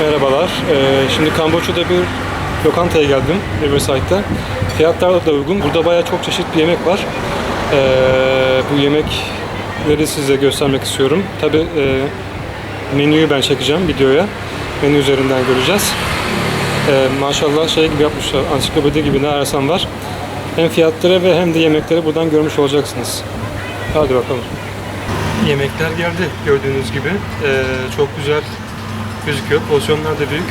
Merhabalar. Ee, şimdi Kamboçya'da bir lokantaya geldim Riverside'da. Fiyatlar da uygun. Burada bayağı çok çeşitli yemek var. Ee, bu yemekleri size göstermek istiyorum. Tabi e, menüyü ben çekeceğim videoya. Menü üzerinden göreceğiz. Ee, maşallah şey gibi yapmışlar. Ansiklopedi gibi ne ararsan var. Hem fiyatları ve hem de yemekleri buradan görmüş olacaksınız. Hadi bakalım. Yemekler geldi gördüğünüz gibi. Ee, çok güzel gözüküyor. Porsiyonlar da büyük.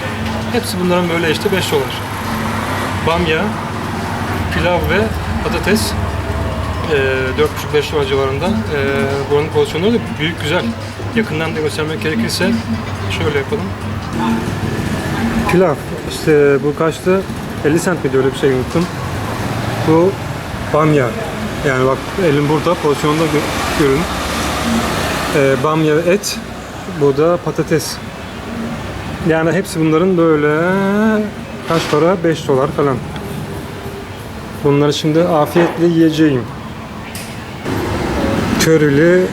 Hepsi bunların böyle işte 5 dolar. Bamya, pilav ve patates ee, 4,5-5 dolar civarında. Ee, buranın porsiyonları da büyük güzel. Yakından da göstermek gerekirse şöyle yapalım. Pilav. işte bu kaçtı? 50 cent miydi öyle bir şey unuttum. Bu bamya. Yani bak elim burada porsiyonda gö- görün. Ee, bamya et. Bu da patates. Yani hepsi bunların böyle kaç para? 5 dolar falan. Bunları şimdi afiyetle yiyeceğim. Körili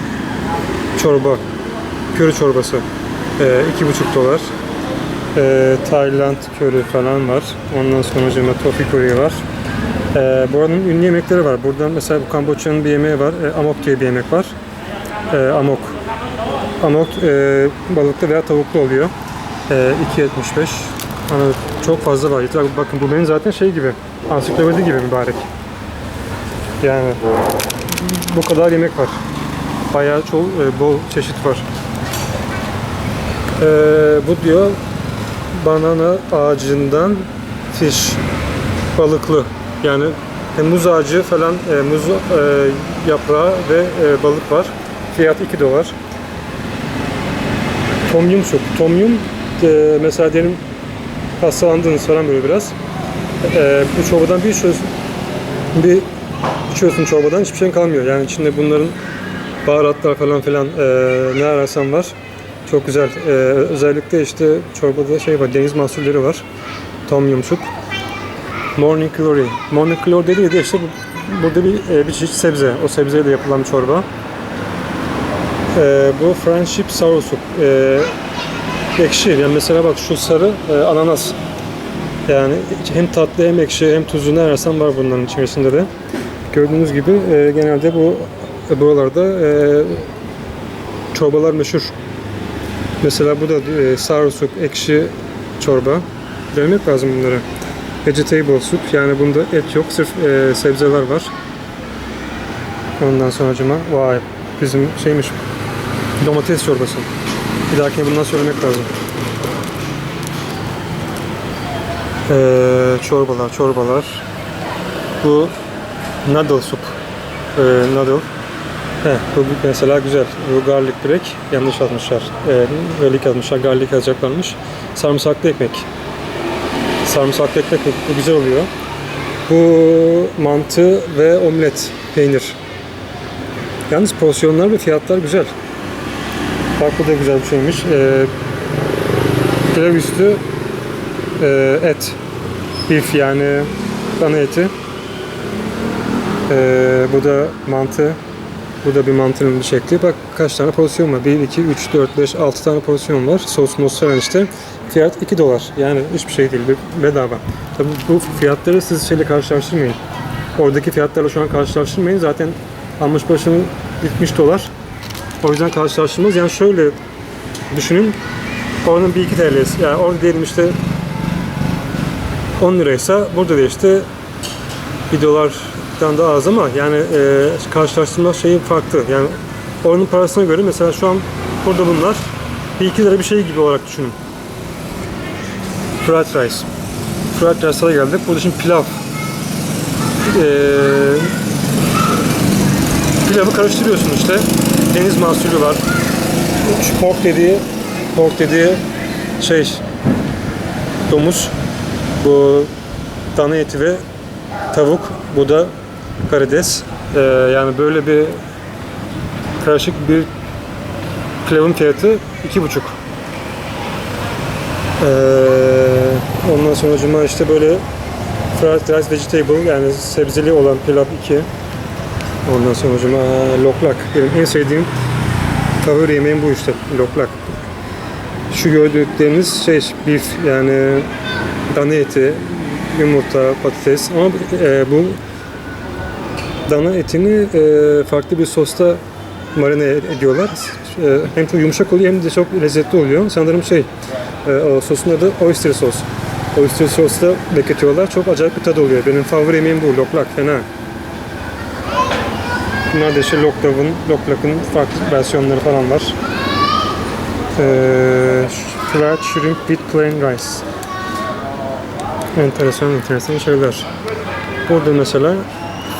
çorba. Köri çorbası. Ee, iki buçuk dolar. Ee, Tayland köri falan var. Ondan sonra cima tofi köri var. Ee, buranın ünlü yemekleri var. Burada mesela bu Kamboçya'nın bir yemeği var. Ee, amok diye bir yemek var. Ee, amok. Amok e, balıklı veya tavuklu oluyor. Ee, 2.75. Hani çok fazla var. Bakın bu benim zaten şey gibi. Ansiklopedi gibi mübarek. Yani bu kadar yemek var. Bayağı çok e, bol çeşit var. Ee, bu diyor banana ağacından fish balıklı. Yani hem muz ağacı falan e, muz e, yaprağı ve e, balık var. Fiyat 2 dolar. Tom yum sup. Tom yum e, mesela diyelim hastalandınız falan böyle biraz. E, bu çorbadan bir içiyorsun, bir içiyorsun çorbadan hiçbir şey kalmıyor. Yani içinde bunların baharatlar falan filan e, ne ararsan var. Çok güzel. E, özellikle işte çorbada şey var, deniz mahsulleri var. Tom yum sup. Morning glory. Morning glory dediği de işte bu, burada bir, e, bir çeşit sebze. O sebzeyle yapılan çorba. E, bu friendship sour soup. E, ekşi. Yani mesela bak şu sarı e, ananas. Yani hem tatlı hem ekşi hem tuzlu ne ararsan var bunların içerisinde de. Gördüğünüz gibi e, genelde bu e, buralarda e, çorbalar meşhur. Mesela bu da e, sour soup, ekşi çorba. Denemek lazım bunları. Vegetable soup yani bunda et yok sırf e, sebzeler var. Ondan sonra vay bizim şeymiş domates çorbası. Bir dahakine bundan söylemek lazım. Ee, çorbalar, çorbalar. Bu noodle soup. Ee, noodle. Heh, bu mesela güzel. Bu garlic break. Yanlış yazmışlar. Ee, garlic yazmışlar. Garlic yazacaklarmış. Sarımsaklı ekmek. Sarımsaklı ekmek bu, güzel oluyor. Bu mantı ve omlet peynir. Yalnız porsiyonlar ve fiyatlar güzel. Bak bu da güzel bir şeymiş. Ee, pilav üstü e, et. Beef yani dana eti. Ee, bu da mantı. Bu da bir mantının bir şekli. Bak kaç tane porsiyon var. 1, 2, 3, 4, 5, 6 tane porsiyon var. Sos mos falan işte. Fiyat 2 dolar. Yani hiçbir şey değil. Bedava. Tabii bu fiyatları siz şeyle karşılaştırmayın. Oradaki fiyatlarla şu an karşılaştırmayın. Zaten almış başını 70 dolar. O yüzden karşılaştırmaz. Yani şöyle düşünün. Oranın bir iki TL'si. Yani orada diyelim işte 10 liraysa burada da işte 1 dolardan daha az ama yani e, karşılaştırma şeyi farklı. Yani oranın parasına göre mesela şu an burada bunlar 1-2 lira bir şey gibi olarak düşünün. Fried rice. Fried rice'a geldik. Burada şimdi pilav. Ee, pilavı karıştırıyorsun işte. Deniz mahsulü var. Şu pork dediği pork dediği şey domuz. Bu dana eti ve tavuk. Bu da karides. Ee, yani böyle bir karışık bir pilavın fiyatı iki buçuk. Ee, ondan sonra cuma işte böyle fried rice vegetable yani sebzeli olan pilav 2. Ondan sonra cuma loklak. Benim en sevdiğim favori yemeğim bu işte loklak. Şu gördükleriniz şey beef yani dana eti, yumurta, patates ama e, bu dana etini e, farklı bir sosta marine ediyorlar. E, hem çok yumuşak oluyor hem de çok lezzetli oluyor. Sanırım şey e, o sosun adı oyster sos. Oyster sosla bekletiyorlar. Çok acayip bir tadı oluyor. Benim favori yemeğim bu. Loklak fena. Bunlar da işte loklakın, loklakın farklı versiyonları falan var. Ee, fried shrimp with plain rice. Enteresan enteresan şeyler. Burada mesela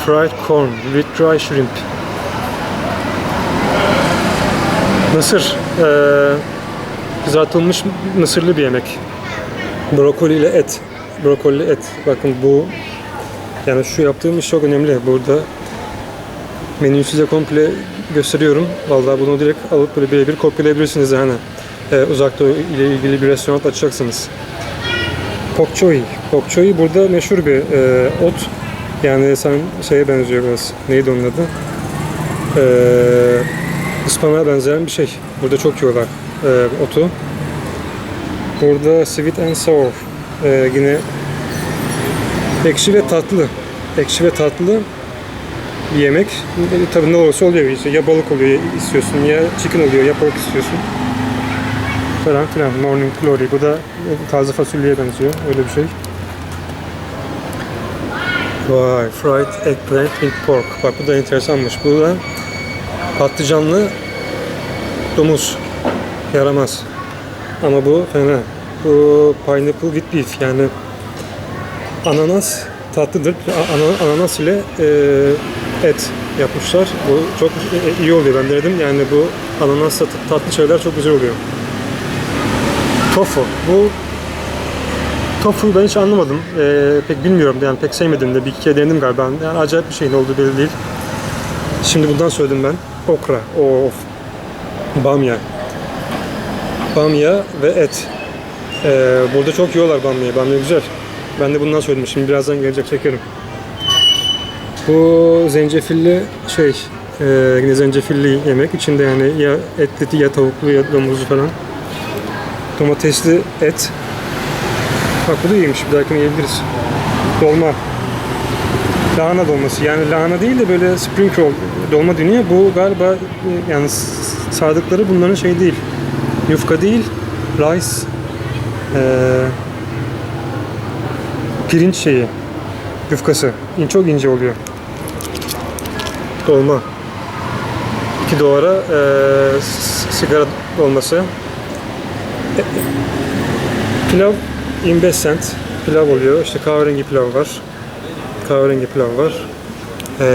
fried corn with dry shrimp. Mısır. Ee, kızartılmış mısırlı bir yemek. Brokoli ile et. Brokoli et. Bakın bu yani şu yaptığım iş çok önemli. Burada menüyü size komple gösteriyorum. Vallahi bunu direkt alıp böyle birebir kopyalayabilirsiniz yani. Ee, uzak doğu ile ilgili bir restoran açacaksınız. Pok choy. Pok choy burada meşhur bir e, ot. Yani sen şeye benziyor biraz. Neydi onun adı? Ee, ıspanağa benzeyen bir şey. Burada çok yiyorlar e, otu. Burada sweet and sour. Ee, yine ekşi ve tatlı. Ekşi ve tatlı yemek. E, tabii ne olursa oluyor. İşte ya balık oluyor istiyorsun, ya chicken oluyor, ya pork istiyorsun. Falan filan. Morning glory. Bu da taze fasulyeye benziyor. Öyle bir şey. Vay, fried eggplant with pork. Bak bu da enteresanmış. Bu da patlıcanlı domuz. Yaramaz. Ama bu fena. Bu pineapple with beef yani ananas tatlıdır. Ananas ile e, et yapmışlar. Bu çok e, iyi oluyor. Ben denedim. Yani bu ananas tat- tatlı şeyler çok güzel oluyor. Tofu. Bu tofu ben hiç anlamadım. E, pek bilmiyorum yani pek sevmedim de bir iki kere denedim galiba. Yani acayip bir şey ne olduğu belli değil. Şimdi bundan söyledim ben. Okra. Of. Bamya. Bamya ve et. Ee, burada çok yiyorlar bamyayı. Bamya güzel. Ben de bundan söyledim. Şimdi birazdan gelecek çekerim. Bu zencefilli şey, e, yine zencefilli yemek. İçinde yani ya etli ya tavuklu ya domuzlu falan. Domatesli et. Bak bu da iyiymiş. Bir dahakine yiyebiliriz. Dolma. Lahana dolması. Yani lahana değil de böyle spring roll dolma deniyor. Bu galiba e, yani sardıkları bunların şey değil. Yufka değil. Rice. Ee, pirinç şeyi. Yufkası. Çok ince oluyor. Dolma. İki doğara ee, s- sigara dolması. E- Pilav 25 cent. Pilav oluyor. İşte kahverengi pilav var. Kahverengi pilav var. Ee,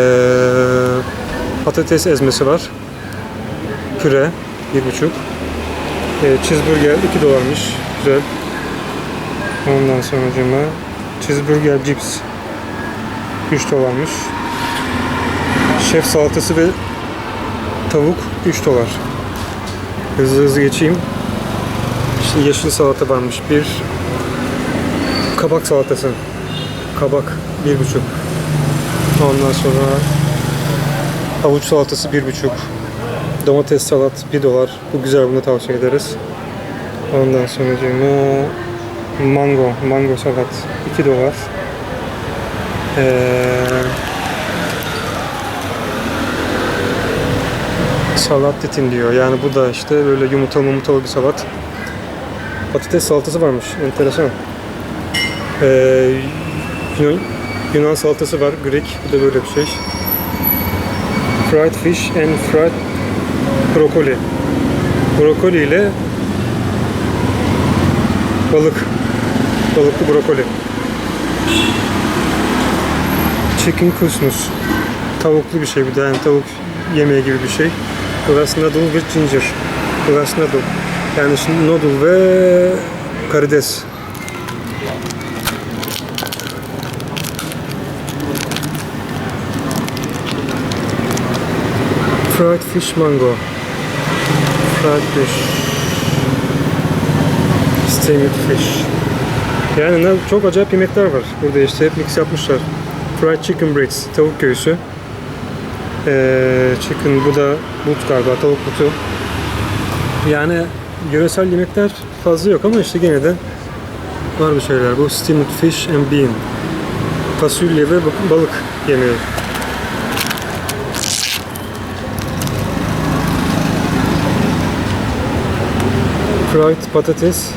patates ezmesi var. Püre 1,5. Ee, cheeseburger 2 dolarmış. Güzel. Ondan sonra cima cheeseburger cips 3 dolarmış. Şef salatası ve tavuk 3 dolar. Hızlı hızlı geçeyim. Şimdi yeşil salata varmış. Bir kabak salatası. Kabak 1,5. Ondan sonra havuç salatası 1,5. Domates salat 1 dolar. Bu güzel bunu tavsiye ederiz. Ondan sonra mango, mango salat 2 dolar. Ee, salat ditin diyor. Yani bu da işte böyle yumurtalı yumurtalı bir salat. Patates salatası varmış. Enteresan. Ee, Yunan, Yunan salatası var. Greek. Bu da böyle bir şey. Fried fish and fried brokoli. Brokoli ile balık. Balıklı brokoli. Chicken couscous. Tavuklu bir şey bir de yani tavuk yemeği gibi bir şey. Burası noodle with ginger. Burası noodle. Yani şimdi noodle ve karides. Fried fish mango. Fried fish. Steamed fish. Yani çok acayip yemekler var. Burada işte hep mix yapmışlar. Fried chicken breasts, tavuk göğsü. Ee, chicken, bu da but galiba, tavuk butu. Yani yöresel yemekler fazla yok ama işte gene de var bir şeyler. Bu steamed fish and bean. Fasulye ve balık yemeği. Fried patates,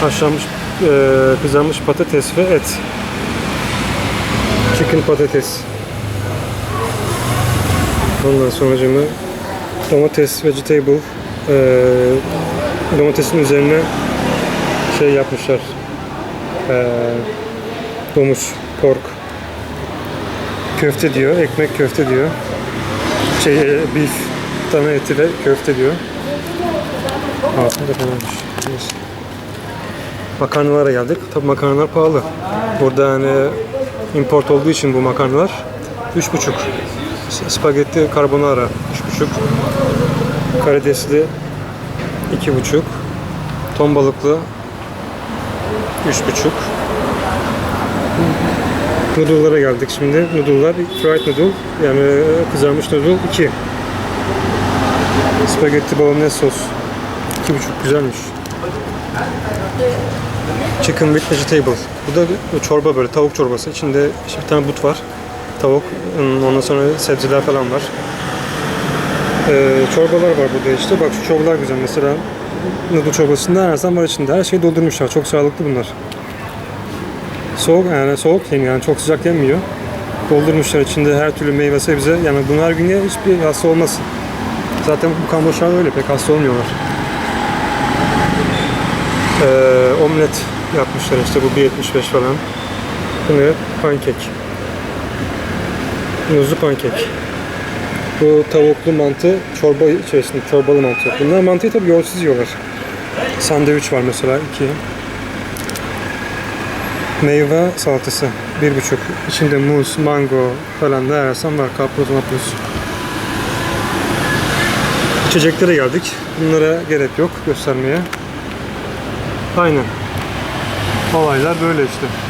haşlanmış, eee, kızarmış patates ve et. Chicken patates. Ondan sonra domates, vegetable, eee, domatesin üzerine şey yapmışlar. Eee domuz, pork. Köfte diyor, ekmek köfte diyor. Şey, e, beef, dana eti ve köfte diyor. Altında falanmış. Neyse. Makarnalara geldik. Tabii makarnalar pahalı. Burada hani import olduğu için bu makarnalar 3,5. Spagetti carbonara 3,5. Karidesli 2,5. Ton balıklı 3,5. Noodle'lara geldik şimdi. Noodle'lar fried noodle yani kızarmış noodle 2. Spagetti bolognese sos 2,5 güzelmiş. Chicken with vegetable. Bu da çorba böyle tavuk çorbası. İçinde işte bir tane but var. Tavuk, ondan sonra sebzeler falan var. Ee, çorbalar var burada işte. Bak şu çorbalar güzel mesela. Noodle çorbasında her zaman var içinde. Her şeyi doldurmuşlar. Çok sağlıklı bunlar. Soğuk yani soğuk yeniyor yani çok sıcak yenmiyor. Doldurmuşlar içinde her türlü meyve sebze. Yani bunlar gün ye hiçbir hasta olmasın. Zaten bu Kamboçlar öyle pek hasta olmuyorlar. Ee, omlet yapmışlar işte bu 1.75 falan. Bu ne? Pankek. Muzlu pankek. Bu tavuklu mantı çorba içerisinde çorbalı mantı. Bunlar mantıyı tabii yoğurtsuz yiyorlar. Sandviç var mesela iki. Meyve salatası bir buçuk. İçinde muz, mango falan ne ararsan var. Karpuz, mapuz. İçeceklere geldik. Bunlara gerek yok göstermeye. Aynen. Olaylar böyle işte.